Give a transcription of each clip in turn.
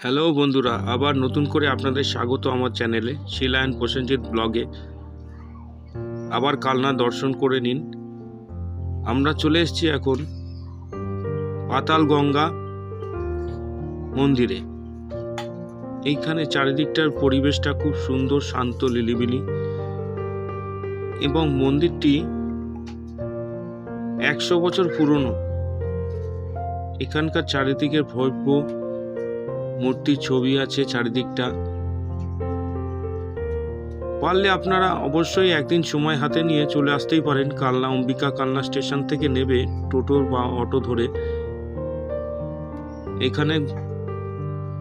Hello বন্ধুরা, আবার নতুন করে আপনাদের স্বাগত আমার চ্যানেলে, শিলা অ্যান্ড প্রসেনজিৎ ব্লগে। আবার কালনা দর্শন করে নিন। আমরা চলে এসেছি এখন পাতাল গঙ্গা মন্দিরে। এইখানে চারিদিকটার পরিবেশটা খুব সুন্দর, শান্ত, লিলিবিলি। এবং মন্দিরটি একশো বছর পুরনো। এখানকার চারিদিকের ভব্য মূর্তির ছবি আছে চারিদিকটা। পারলে আপনারা অবশ্যই একদিন সময় হাতে নিয়ে চলে আসতেই পারেন কালনা অম্বিকা কালনা স্টেশন থেকে নেবে টোটো বা অটো ধরে। এখানে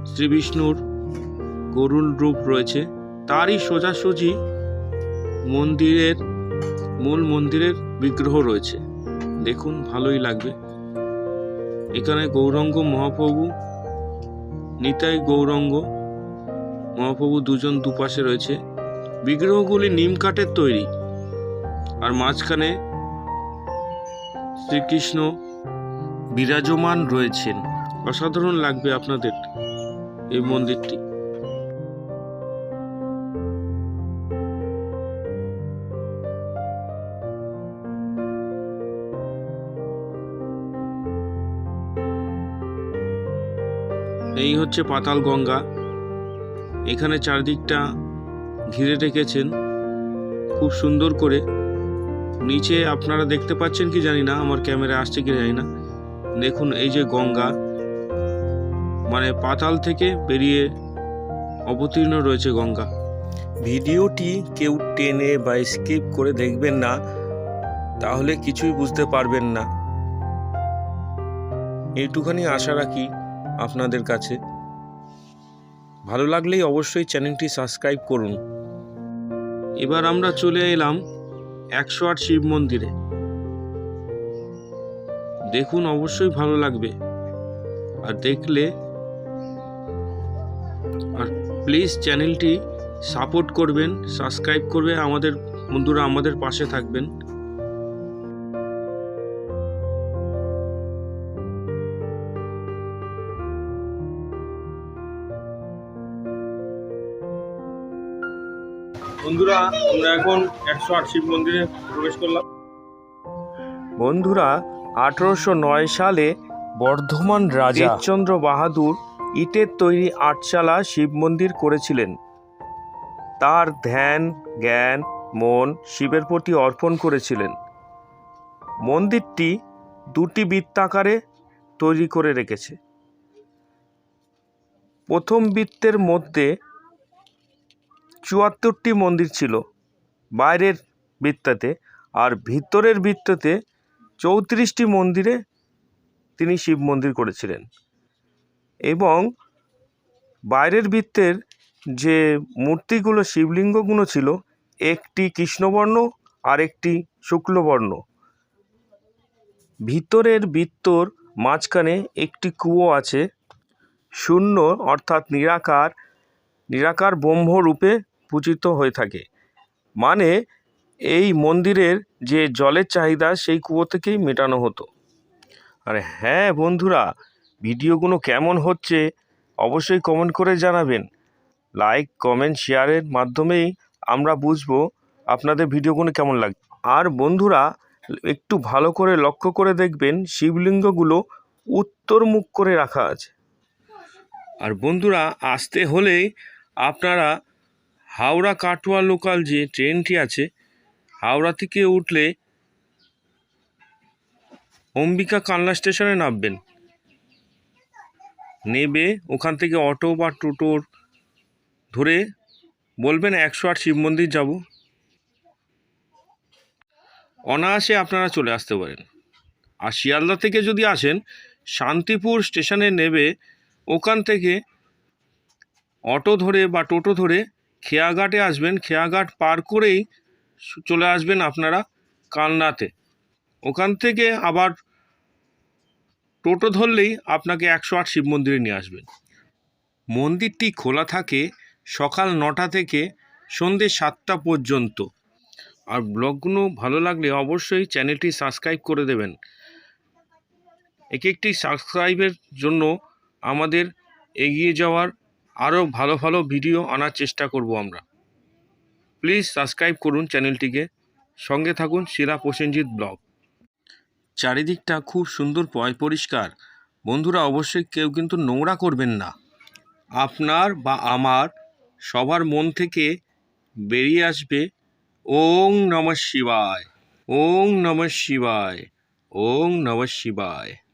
শ্রী বিষ্ণুর গরুল রূপ রয়েছে। তারই সোজাসুজি মন্দিরের, মূল মন্দিরের বিগ্রহ রয়েছে। দেখুন, ভালোই লাগবে। এখানে গৌরঙ্গ মহাপ্রভু নিতাই, গৌরঙ্গ, মহাপ্রভু দুজন দুপাশে রয়েছে। বিগ্রহগুলি নিম কাঠের তৈরি। আর মাঝখানে শ্রীকৃষ্ণ বিরাজমান রয়েছেন। অসাধারণ লাগবে আপনাদের এই মন্দিরটি। এই হচ্ছে পাতাল গঙ্গা। এখানে চারদিকটা ঘিরে রেখেছেন খুব সুন্দর করে। নিচে আপনারা দেখতে পাচ্ছেন কি জানি না, আমার ক্যামেরা আসছে কি জানি না। দেখুন এই যে গঙ্গা মানে পাতাল থেকে বেরিয়ে অবতীর্ণ রয়েছে গঙ্গা। ভিডিওটি কেউ টেনে বা স্কিপ করে দেখবেন না, তাহলে কিছুই বুঝতে পারবেন না। এইটুখানি আশা রাখি আপনাদের কাছে। ভালো লাগলেই অবশ্যই চ্যানেলটি সাবস্ক্রাইব করুন। এবার আমরা চলে এলাম একশো আট শিব মন্দিরে। দেখুন, অবশ্যই ভালো লাগবে। আর দেখলে, আর প্লিজ চ্যানেলটি সাপোর্ট করবেন সাবস্ক্রাইব করবে আমাদের, বন্ধুরা আমাদের পাশে থাকবেন। বন্ধুরা, আমরা এখন একশো আট শিব মন্দিরে প্রবেশ করলাম। বন্ধুরা, আঠারোশো নয় সালে বর্ধমান রাজা চন্দ্র বাহাদুর ইটের তৈরি আটচালা শিব মন্দির করেছিলেন। তার ধ্যান, জ্ঞান, মন শিবের প্রতি অর্পণ করেছিলেন। মন্দিরটি দুটি বৃত্তাকারে তৈরি করে রেখেছে। প্রথম বৃত্তের মধ্যে চুয়াত্তরটি মন্দির ছিল। বাইরের বৃত্তাতে আর ভিতরের বৃত্ততে চৌত্রিশটি মন্দিরে তিনি শিব মন্দির করেছিলেন। এবং বাইরের বৃত্তের যে মূর্তিগুলো শিবলিঙ্গগুলো ছিল, একটি কৃষ্ণবর্ণ আর একটি শুক্লবর্ণ। ভিতরের বৃত্তর মাঝখানে একটি কুয়ো আছে, শূন্য অর্থাৎ নিরাকার নিরাকার ব্রহ্ম রূপে পূজিত হয়ে থাকে। মানে এই মন্দিরের যে জলের চাহিদা, সেই কুয়ো থেকেই মেটানো হতো। আর হ্যাঁ বন্ধুরা, ভিডিওগুলো কেমন হচ্ছে অবশ্যই কমেন্ট করে জানাবেন। লাইক কমেন্ট শেয়ারের মাধ্যমেই আমরা বুঝব আপনাদের ভিডিওগুলো কেমন লাগে আর বন্ধুরা, একটু ভালো করে লক্ষ্য করে দেখবেন, শিবলিঙ্গগুলো উত্তর মুখ করে রাখা আছে। আর বন্ধুরা, আসতে হলেই আপনারা হাওড়া কাটোয়া লোকাল যে ট্রেনটি আছে, হাওড়া থেকে উঠলে অম্বিকা কালনা স্টেশনে নামবেন। নেবে ওখান থেকে অটো বা টোটোর ধরে বলবেন একশো আট শিব মন্দির যাব। অনায়াসে আপনারা চলে আসতে পারেন। আর শিয়ালদা থেকে যদি আসেন, শান্তিপুর স্টেশনে নেবে, ওখান থেকে অটো ধরে বা টোটো ধরে খেয়াঘাটে আসবেন, খেয়াঘাট পার করেই চলে আসবেন আপনারা কালনাতে। ওখান থেকে আবার টোটো ধরলেই আপনাকে একশো আট শিব মন্দিরে নিয়ে আসবেন। মন্দিরটি খোলা থাকে সকাল নটা থেকে সন্ধ্যে সাতটা পর্যন্ত। আর ব্লগগুলো ভালো লাগলে অবশ্যই চ্যানেলটি সাবস্ক্রাইব করে দেবেন। এক একটি সাবস্ক্রাইবের জন্য আমাদের এগিয়ে যাওয়ার আরও ভালো ভালো ভিডিও আনার চেষ্টা করব আমরা। প্লিজ সাবস্ক্রাইব করুন চ্যানেলটিকে। সঙ্গে থাকুন শিলা প্রসেনজিৎ ব্লগ। চারিদিকটা খুব সুন্দর পয় পরিষ্কার। বন্ধুরা, অবশ্যই কেউ কিন্তু নোংরা করবেন না। আপনার বা আমার সবার মন থেকে বেরিয়ে আসবে ওং নম শিবায়, ওং নম শিবায়, ওং নম শিবায়।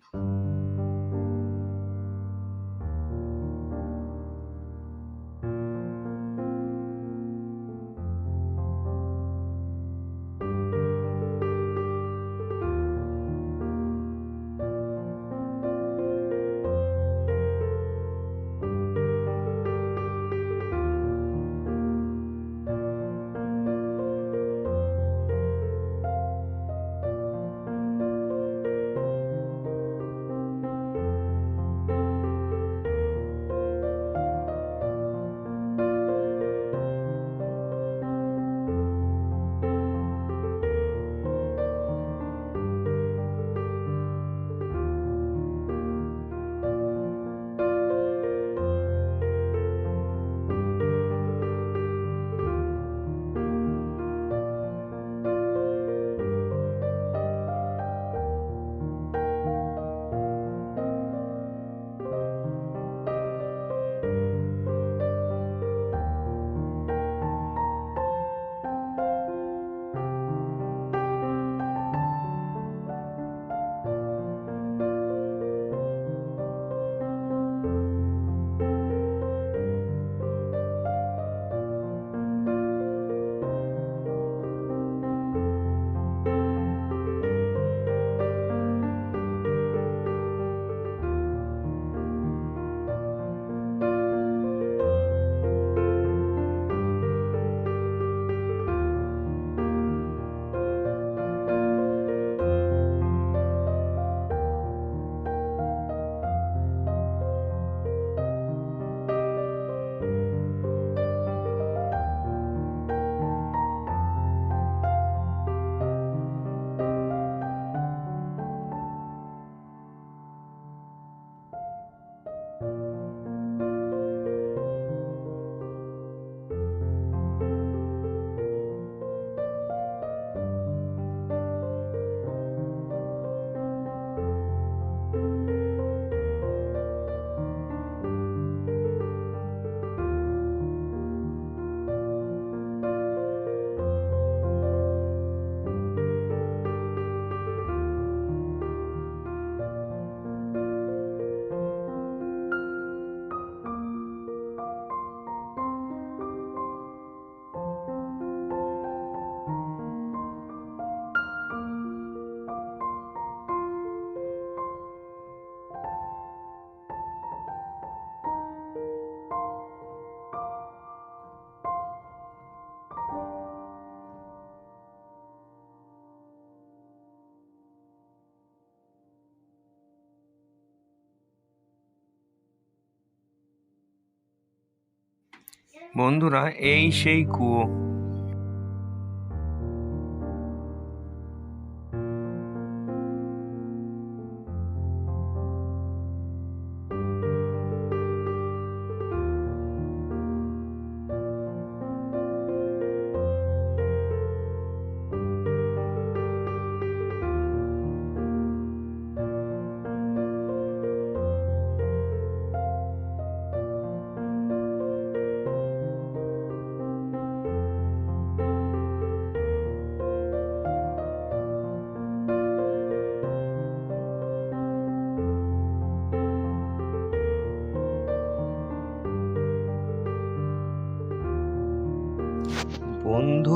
বন্ধুরা এই সেই কুয়ো।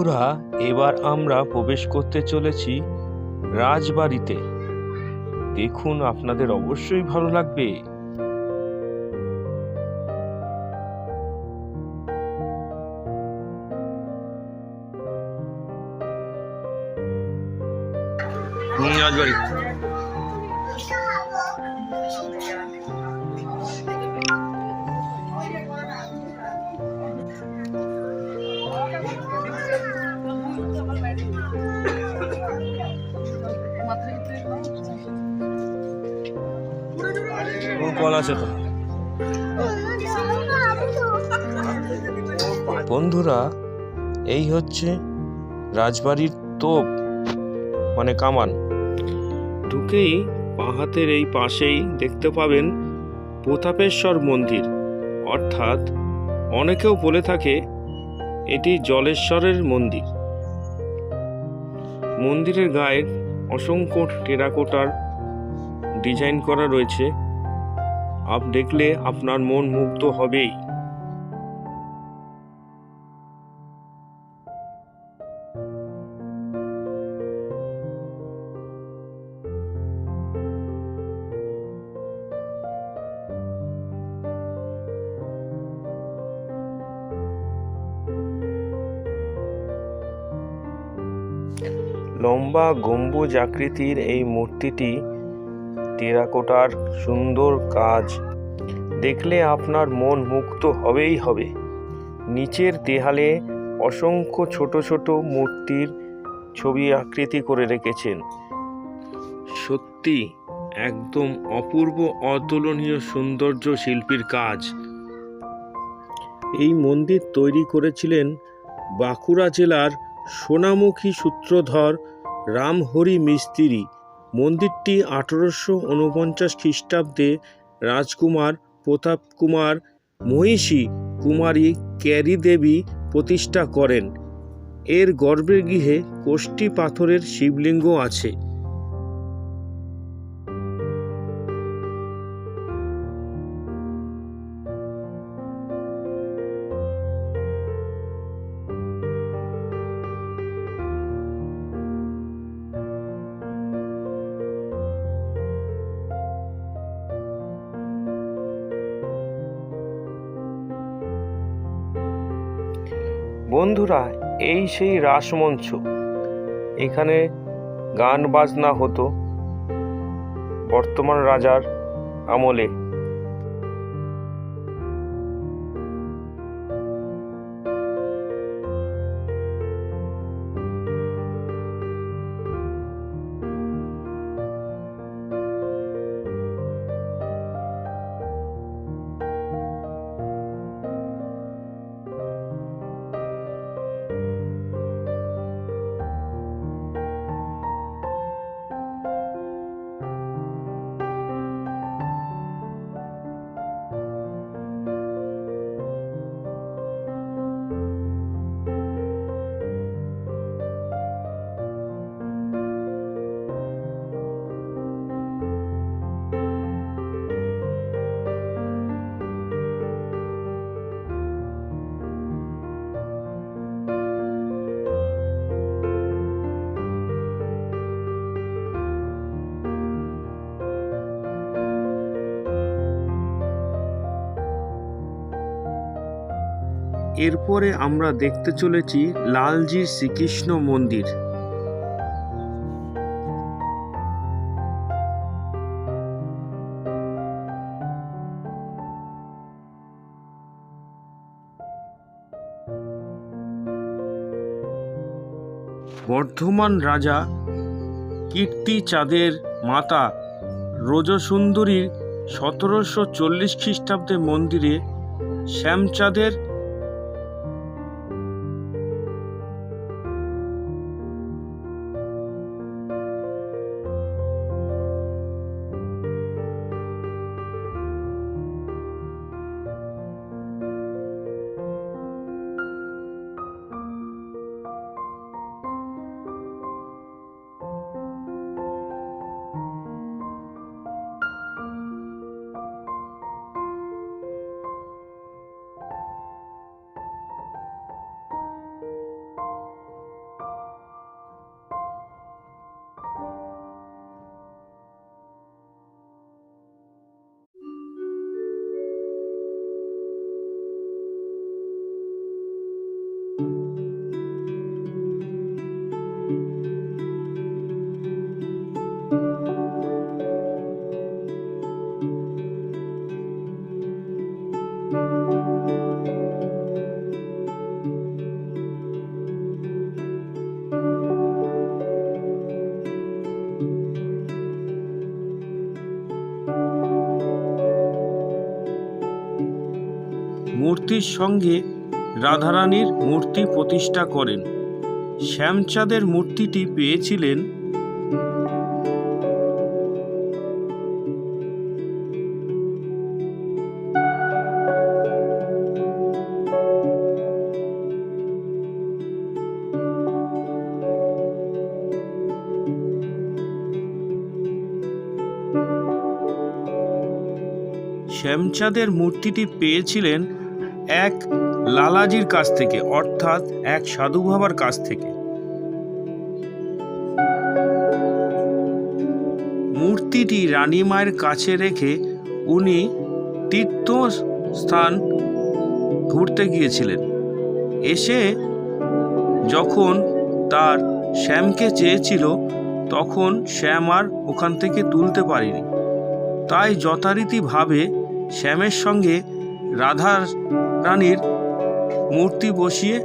বন্ধুরা এবার আমরা প্রবেশ করতে চলেছি রাজবাড়িতে। দেখুন আপনাদের অবশ্যই ভালো লাগবে। রাজবাড়ি। বন্ধুরা, এই হচ্ছে রাজবাড়ির তোপ মানে কামান। ঢুকেই হাতের এই পাশেই দেখতে পাবেন প্রতাপেশ্বর মন্দির। অর্থাৎ অনেকেও বলে থাকে, এটি জলেশ্বরের মন্দির। মন্দিরের গায়ে অসংখ্য টেরাকোটার ডিজাইন করা রয়েছে। আপ দেখলে আপনার মন মুগ্ধ হবেই। লম্বা গম্বুজ আকৃতির এই মূর্তিটি টেরাকোটার সুন্দর কাজ। দেখলে আপনার মন মুক্ত হবেই হবে। নিচের দেহালে অসংখ্য ছোট ছোট মূর্তির ছবি আকৃতি করে রেখেছেন। সত্যি একদম অপূর্ব অতুলনীয় সৌন্দর্য শিল্পীর কাজ। এই মন্দির তৈরি করেছিলেন বাঁকুড়া জেলার সোনামুখী সূত্রধর রামহরি মিস্ত্রি। মন্দিরটি আঠেরোশো উনপঞ্চাশ খ্রিস্টাব্দে রাজকুমার প্রতাপ কুমার মহিষী কুমারী ক্যারি দেবী প্রতিষ্ঠা করেন। এর গর্ভের গৃহে কোষ্ঠী পাথরের শিবলিঙ্গ আছে। বন্ধুরা এই সেই রাসমঞ্চ। এখানে গান বাজনা হতো। বর্তমান রাজার আমলে। এরপরে আমরা দেখতে চলেছি লালজি শ্রীকৃষ্ণ মন্দির। বর্ধমান রাজা কীর্তি চাঁদের মাতা রোজসুন্দরীর সতেরোশো চল্লিশ খ্রিস্টাব্দে মন্দিরে শ্যামচাঁদের মূর্তির সঙ্গে রাধারানীর মূর্তি প্রতিষ্ঠা করেন। শ্যামচাঁদের মূর্তিটি পেয়েছিলেন শ্যামচাঁদের মূর্তিটি পেয়েছিলেন এক লালাজির কাছ থেকে, অর্থাৎ এক সাধু বাবার কাছ থেকে। মূর্তিটি রানী মায়ের কাছে রেখে উনি তীর্থ স্থান ঘুরতে গিয়েছিলেন। এসে যখন তার শ্যামকে চেয়েছিল, তখন শ্যাম আর ওখান থেকে তুলতে পারেনি। তাই যথারীতিভাবে শ্যামের সঙ্গে রাধা রানীর মূর্তি বসিয়ে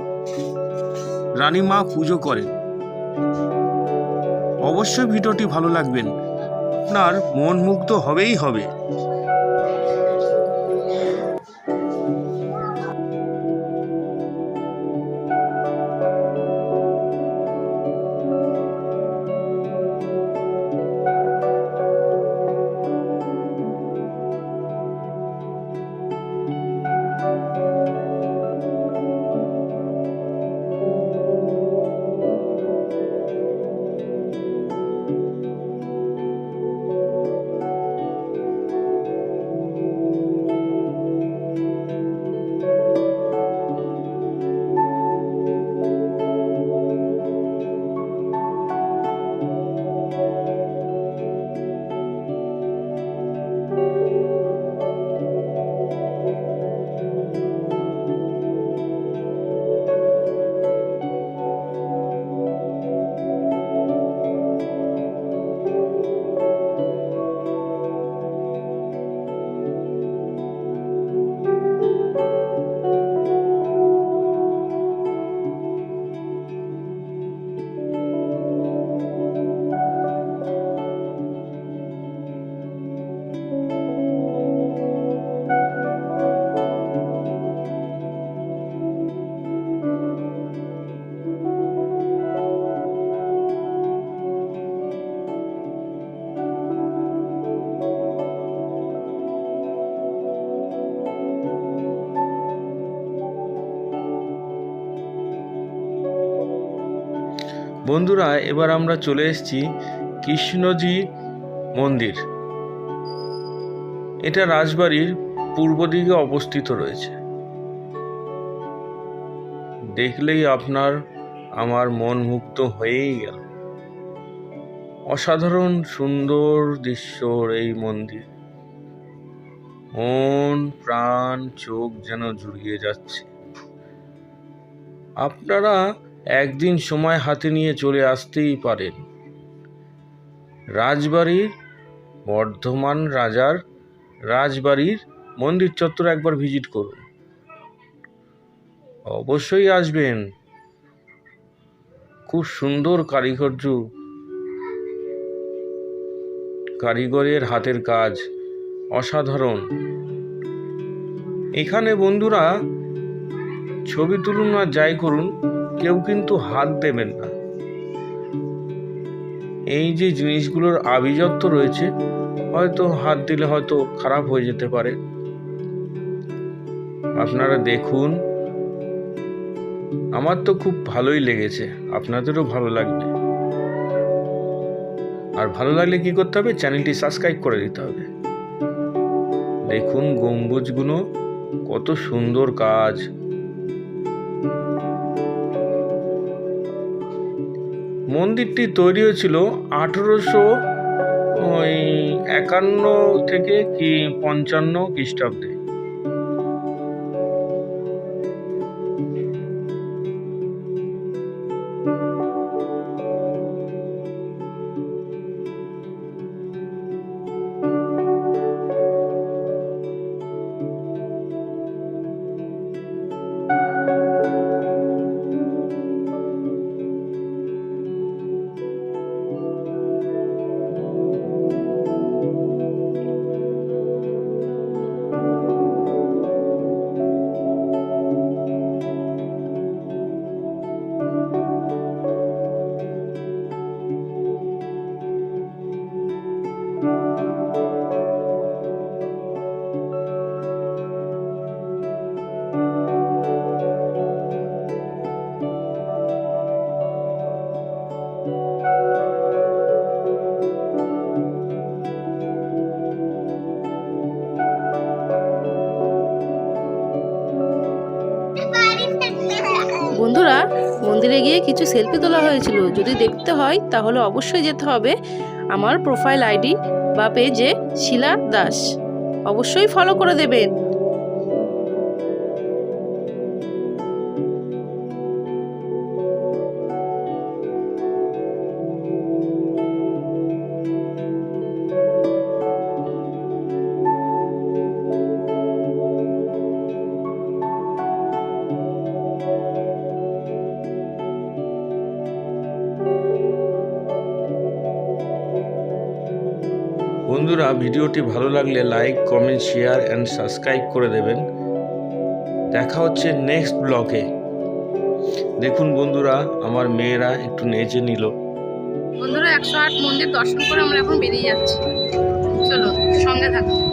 রানী মা পুজো করেন। অবশ্যই ভিডিওটি ভালো লাগবেন। আপনার মন মুগ্ধ হবেই হবে। বন্ধুরা, এবার আমরা চলে এসেছি কৃষ্ণজি মন্দির। এটা রাজবাড়ির পূর্ব দিকে অবস্থিত রয়েছে। দেখলেই আপনার, আমার মন মুক্ত হয়েই গেল। অসাধারণ সুন্দর দৃশ্যর এই মন্দির। মন, প্রাণ, চোখ যেন জুড়িয়ে যাচ্ছে। আপনারা একদিন সময় হাতে নিয়ে চলে আসতেই পারেন। রাজবাড়ির বর্ধমান রাজার রাজবাড়ির মন্দির চত্বর একবার ভিজিট করুন। অবশ্যই আসবেন। খুব সুন্দর কারিগর্য কারিগরের হাতের কাজ অসাধারণ। এখানে বন্ধুরা ছবি তুলুন আর যাই করুন। কেউ কিন্তু হাত দেবেন না। এই যে জিনিসগুলোর আভিজাত্য রয়েছে, হয়তো হাত দিলে হয়তো খারাপ হয়ে যেতে পারে। আপনারা দেখুন। আমার তো খুব ভালোই লেগেছে, আপনাদেরও ভালো লাগবে। আর ভালো লাগলে কি করতে হবে? চ্যানেলটি সাবস্ক্রাইব করে দিতে হবে। দেখুন গম্বুজগুলো, কত সুন্দর কাজ। মন্দিরটি তৈরি হয়েছিল আঠেরোশো ওই একান্ন থেকে কি পঞ্চান্ন খ্রিস্টাব্দে। কিছু সেলফি তোলা হয়েছিল। যদি দেখতে হয়, তাহলে অবশ্যই যেতে হবে। আমার প্রোফাইল আইডি বা পেজে শিলা দাস। অবশ্যই ফলো করে দেবেন। ভিডিওটি ভালো লাগলে like, comment, share and subscribe করে দেবেন। দেখা হচ্ছে নেক্সট ব্লকে দেখুন বন্ধুরা, আমার মেয়েরা একটু নেচে নিল। বন্ধুরা, একশো আট মন্দির দর্শন করে আমরা এখন বেরিয়ে যাচ্ছি। চলো, সঙ্গে থাকো।